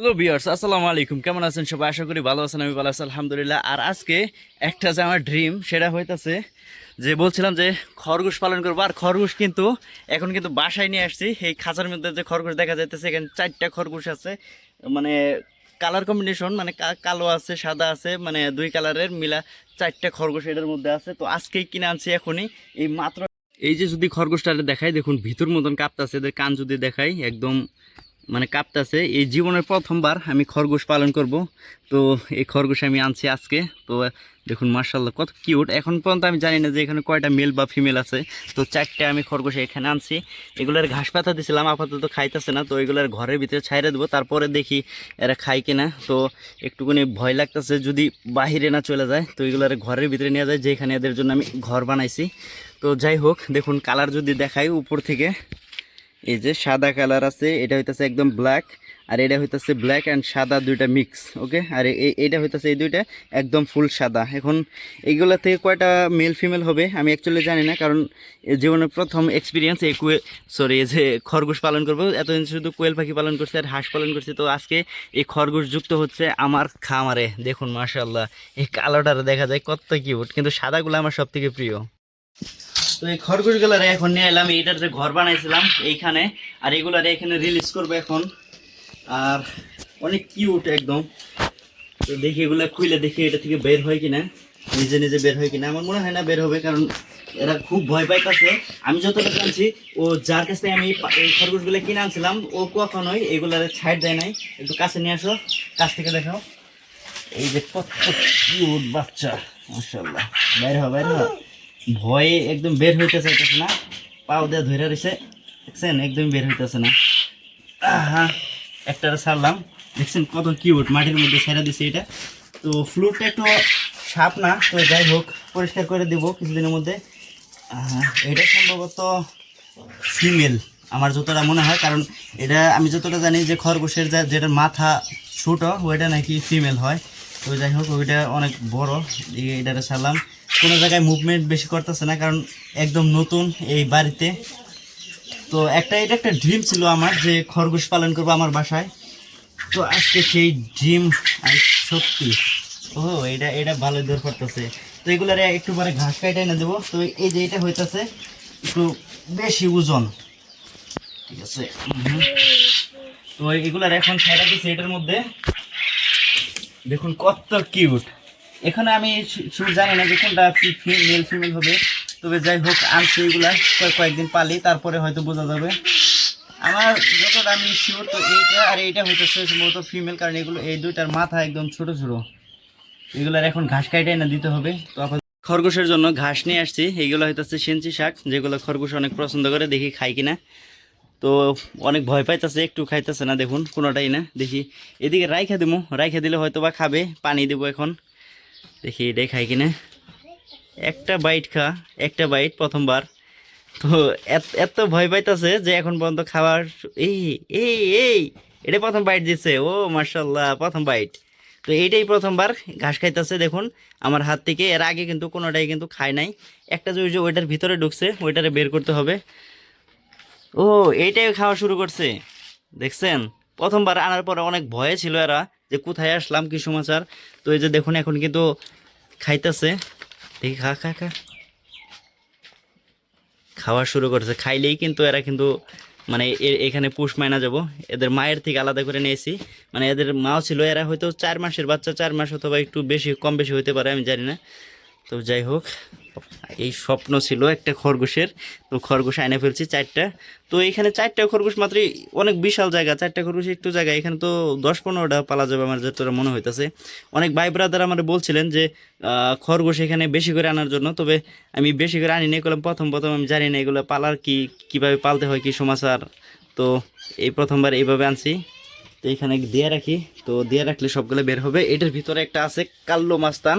Hello বিয়ার্স আসসালামু আলাইকুম। কেমন আছেন সবাই? আশা করি ভালো আছেন, আমি ভালো আছি, আলহামদুলিল্লাহ। আর আজকে একটা যে আমার ড্রিম সেটা হইতাছে যে বলছিলাম যে খরগোশ পালন করব। আর খরগোশ কিন্তু এখন কিন্তু বাসায় নিয়ে আসছি। এই খাঁচার মধ্যে যে খরগোশ দেখা যাইতেছে, এখানে চারটা খরগোশ আছে। মানে কালার কম্বিনেশন মানে কালো আছে, সাদা আছে মানে দুই কালারের মিলা চারটা খরগোশ এটার মধ্যে আছে। তো আজকেই কিনে আনছি এখনই। এই মাত্র এই যে যদি খরগোশটা দেখাই, দেখুন, ভিতর মতন কাঁপতাছে। এদের কান যদি দেখাই, একদম মানে কাঁপতাছে। এই জীবনের প্রথমবার আমি খরগোশ পালন করব। তো এই খরগোশ আমি আনছি আজকে। তো দেখুন মার্শাল্লাহ কত কিউট। এখন পর্যন্ত আমি জানি না যে এখানে কয়টা মেল বা ফিমেল আছে। তো চারটে আমি খরগোশ এখানে আনছি। এগুলোর ঘাস পাতা দিছিলাম, আপাতত খাইতেছে না। তো এগুলোর ঘরের ভিতরে ছাইড়ে দেবো। তারপরে দেখি এরা খায় কিনা। তো একটুখানি ভয় লাগতেছে যদি বাহিরে না চলে যায়। তো এগুলোর ঘরের ভিতরে নিয়ে যায়, যেখানে এদের জন্য আমি ঘর বানাইছি। তো যাই হোক, দেখুন, কালার যদি দেখাই উপর থেকে। এই যে সাদা কালার আছে, এটা হইতাছে একদম ব্ল্যাক আর এটা হইতেছে ব্ল্যাক অ্যান্ড সাদা দুইটা মিক্স ওকে আর এই- এইটা হইতেছে এই দুইটা একদম ফুল সাদা। এখন এইগুলা থেকে কয়টা মেল ফিমেল হবে, আমি অ্যাকচুয়ালি জানি না, কারণ জীবনের প্রথম এক্সপিরিয়েন্স এই কুয়ে সরি এই যে খরগোশ পালন করব, এতদিন শুধু কোয়েল পাখি পালন করছি আর হাঁস পালন করছি, তো আজকে এই খরগোশ যুক্ত হচ্ছে আমার খামারে, দেখুন মাশাল্লাহ এই কালোটার দেখা যায় কত কিউট কিন্তু সাদাগুলো আমার সব থেকে প্রিয়। তো এই খরগোশগুলো এখন নিয়ে এলাম, এইটার যে ঘর বানাইছিলাম এইখানে, আর এগুলারে এখানে রিলিজ করব এখন। আর অনেক কিউট একদম। তো দেখি এগুলা খুলে দেখি এটা থেকে বের হয় কিনা, নিজে নিজে বের হয় কিনা। আমার মনে হয় না বের হবে, কারণ এরা খুব ভয় পাই কাছে আমি যতটা জানছি, ও যার কাছ থেকে আমি এই খরগোশগুলো কিনে আনছিলাম, ও কখনোই এগুলার ছাইড দেয় নাই। একটু কাছে নিয়ে আসো, কাছ থেকে দেখাও। এই যে কত কিউট বাচ্চা, মাশাআল্লাহ। বের হ বের হ। ভয়ে একদম বের হইতে চাইতেছে না। পাও দিয়ে ধরে রয়েছে দেখছেন? একদম বের হইতেছে না। আহা একটা ছাড়লাম। দেখছেন কত কিউট মাটির মধ্যে ছেড়ে দিছে এটা। তো ফ্লুটটা একটু সাপ না, তো যাই হোক, পরিষ্কার করে দেবো কিছুদিনের মধ্যে। এটা সম্ভবত ফিমেল আমার যতটা মনে হয়, কারণ এটা আমি যতটা জানি যে খরগোশের যা যেটার মাথা ছোটো, ওইটা নাকি ফিমেল হয়। তো যাই হোক, ওইটা অনেক বড় এটারে ছাড়লাম। কোনো জায়গায় মুভমেন্ট বেশি করতেছে না, কারণ একদম নতুন এই বাড়িতে। তো একটা, এটা একটা ড্রিম ছিল আমার যে খরগোশ পালন করব আমার বাসায়। তো আজকে সেই ড্রিম সত্যি। ও এটা এটা ভালো দূর করতেছে। তো এগুলারে একটু পরে ঘাস কাটাই না দেবো। তো এই যে এটা হইতেছে, একটু বেশি ওজন। ঠিক আছে। তো এগুলার এখন ছাইড়া দিচ্ছি এটার মধ্যে। দেখুন কত কিউট এখানে আমি শুধু জানি না যে কোনটা মেল ফিমেল হবে। তবে যাই হোক আনছি এগুলা কয়েক- কয়েকদিন পালি, তারপরে হয়তো বোঝা যাবে। আমার যতটা আমি শিওর তো এইটা আর এইটা হইতেছে সম্ভবত ফিমেল, কারণ এগুলো, এই দুইটার মাথা একদম ছোট ছোট। এগুলার এখন ঘাস কাইটাই না দিতে হবে। তো খরগোশের জন্য ঘাস নিয়ে আসছি। এইগুলো হইতেছে সেঞ্চি শাক, যেগুলো খরগোশ অনেক পছন্দ করে, দেখি খাই কিনা। তো অনেক ভয় পাইতেছে, একটু খাইতেছে না, দেখুন, কোনোটাই না, দেখি। এদিকে রাইখা দিবো রাইখা দিলে হয়তো বা খাবে, পানি দেবো এখন। দেখি এটাই খাই কিনা। একটা বাইট খা, একটা বাইট প্রথমবার। তো এত- ভয় পাইতেছে যে এখন পর্যন্ত খাওয়ার এই এই এই, এটা প্রথম বাইট দিচ্ছে ও মার্শাল্লাহ প্রথম বাইট। তো এইটাই প্রথমবার ঘাস খাইতেছে, দেখুন, আমার হাত থেকে। এর আগে কিন্তু কোনোটাই কিন্তু খায় নাই। একটা যে ওইটার ভিতরে ঢুকছে, ওইটারে বের করতে হবে। ও, এইটাই খাওয়া শুরু করছে। দেখছেন? প্রথমবার আনার পরে অনেক ভয়ে ছিল এরা। যে কোথায় আসলাম, কি সমাচার? তো এই যে দেখুন, এখন কিন্তু খাইতেছে। দেখি, খা খা খা। খাওয়া শুরু করেছে। খাইলেই কিন্তু এরা কিন্তু মানে এখানে পুষ মাইনা যাব। এদের মায়ের থেকে আলাদা করে নিয়েছি। মানে এদের মাও ছিল, এরা হয়তো চার মাসের বাচ্চা, চার মাস অথবা একটু বেশি, কম বেশি হতে পারে, আমি জানি না। তো যাই হোক এই স্বপ্ন ছিল একটা খরগোশের। তো খরগোশ এনে ফেলছি চারটা। তো এখানে চারটা খরগোশ মাত্রই অনেক বিশাল জায়গা, চারটা খরগোশ একটু জায়গা। এখানে তো দশ পনেরোটা পালা যাবে আমার, যতটা মনে হইতেছে। অনেক ভাই ব্রাদার আমার বলছিলেন যে খরগোশ এখানে বেশি করে আনার জন্য। তবে আমি বেশি করে আনি না করলাম প্রথম প্রথম আমি জানি না এগুলো পালার কি, কীভাবে পালতে হয়, কি সমাচার। তো এই প্রথমবার এইভাবে আনছি। তো এখানে দিয়ে রাখি। তো দিয়ে রাখলে সবগুলো বের হবে। এটার ভিতরে একটা আছে কাল্লো মাস্তান।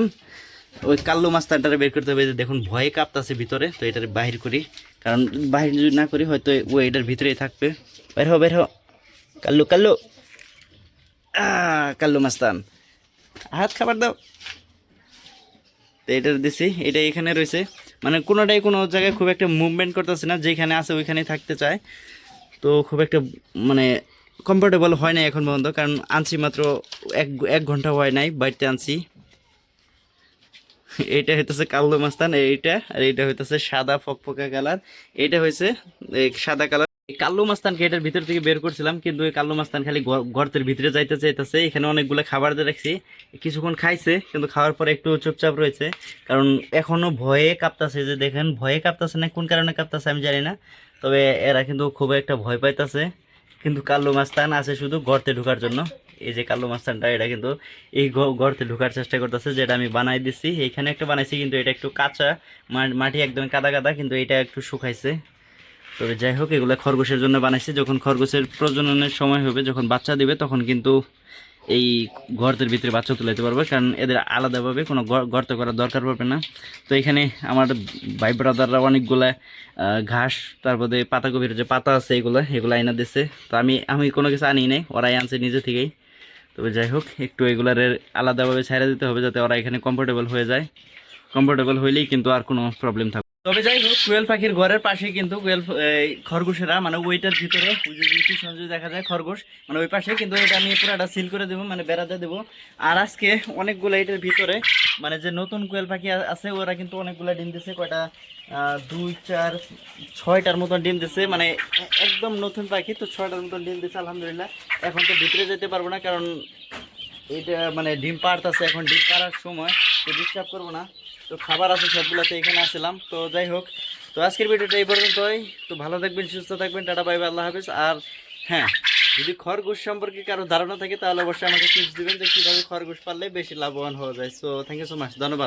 ওই কাল্লো মাস্তানটারে বের করতে হবে যে দেখুন, ভয়ে কাঁপতাছে ভিতরে, তো এটার বাহির করি। কারণ বাহির যদি না করি, হয়তো ও এটার ভিতরেই থাকবে। বের হো বের হো কাল্লু কাল্লু। কাল্লু মাস্তান। হাত খাবার দাও। তো এটার দিছি, এটা এখানে রয়েছে। মানে কোনোটাই কোনো জায়গায় খুব একটা মুভমেন্ট করতেছে না, যেখানে আছে ওইখানে থাকতে চায়। তো খুব একটা মানে কমফোর্টেবল হয় নাই এখন পর্যন্ত, কারণ আনছি মাত্র এক এক ঘণ্টা হয় নাই, বাড়িতে আনছি। এইটা হইতেছে কালো মাস্তান, এইটা, আর এইটা হইতেছে সাদা ফকফকা কালার। এইটা হয়েছে সাদা কালার। কাল্লু মাস্তানকে এটার ভিতর থেকে বের করছিলাম, কিন্তু এই কাল্লু মাস্তান খালি গর্তের ভিতরে যাইতে চাইতেছে। এখানে অনেকগুলো খাবার দিয়ে রাখছি। কিছুক্ষণ খাইছে, কিন্তু খাওয়ার পরে একটু চুপচাপ রয়েছে। কারণ এখনও ভয়ে কাঁপতাছে যে দেখেন, ভয়ে কাঁপতাছে না, কোন কারণে কাঁপতাছে আমি জানি না। তবে এরা কিন্তু খুব একটা ভয় পাইতাছে। কিন্তু কাল্লু মাস্তান আছে শুধু গর্তে ঢোকার জন্য। এই যে কালো মাস্তানটা এটা কিন্তু এই গর্তে ঢোকার চেষ্টা করতেছে, যেটা আমি বানাই দিচ্ছি এখানে একটা বানাইছি, কিন্তু এটা একটু কাঁচা মাটি একদম কাদা কাদা, কিন্তু এটা একটু শুকাইছে। তবে যাই হোক, এগুলো খরগোশের জন্য বানাইছি। যখন খরগোশের প্রজননের সময় হবে, যখন বাচ্চা দিবে, তখন কিন্তু এই গর্তের ভিতরে বাচ্চা তুলাইতে পারবে, কারণ এদের আলাদাভাবে কোনো গর্ত করার দরকার পড়বে না। তো এখানে আমার ভাই ব্রাদাররা অনেকগুলা ঘাস, তারপরে পাতাকপির যে পাতা আছে এগুলো এগুলো আইনা দিচ্ছে তো আমি আমি কোনো কিছু আনি নাই, ওরাই আনছে নিজে থেকেই। তবে যাই হোক, একটু এগুলার আলাদাভাবে ছাইড়া দিতে হবে যাতে ওরা এখানে কমফোর্টেবল হয়ে যায়। কমফোর্টেবল হইলেই কিন্তু আর কোনো প্রবলেম থাকবে তবে যাই হোক, কোয়েল পাখির ঘরের পাশে কিন্তু কোয়েল খরগোশেরা মানে ওইটার ভিতরে ওই যে পিছনে যদি দেখা যায়, খরগোশ। মানে ওই পাশে কিন্তু এটা আমি পুরাটা সিল করে দেবো মানে বেড়াতে দেবো। আর আজকে অনেকগুলো এটার ভিতরে মানে যে নতুন কোয়েল পাখি আছে, ওরা কিন্তু অনেকগুলো ডিম দিছে, কয়টা? দুই, চার, ছয়টার মতন ডিম দিছে মানে একদম নতুন পাখি, তো ছয়টার মতন ডিম দিছে, আলহামদুলিল্লাহ। এখন তো ভিতরে যেতে পারব না, কারণ এটা মানে ডিম পাড়তেছে, এখন ডিম পাড়ার সময়, তো ডিস্টার্ব করব না। তো খাবার আছে সবগুলোতে, এখানে আসলাম তো যাই হোক, তো আজকের ভিডিওটা এই পর্যন্তই। তো ভালো থাকবেন, সুস্থ থাকবেন, টাটা, বাই আল্লাহ হাফিজ। আর হ্যাঁ যদি খরগোশ সম্পর্কে কারও ধারণা থাকে, তাহলে অবশ্যই আমাকে টিপস দিবেন যে কীভাবে খরগোশ পারলে বেশি লাভবান হওয়া যায়। So thank you so much ধন্যবাদ।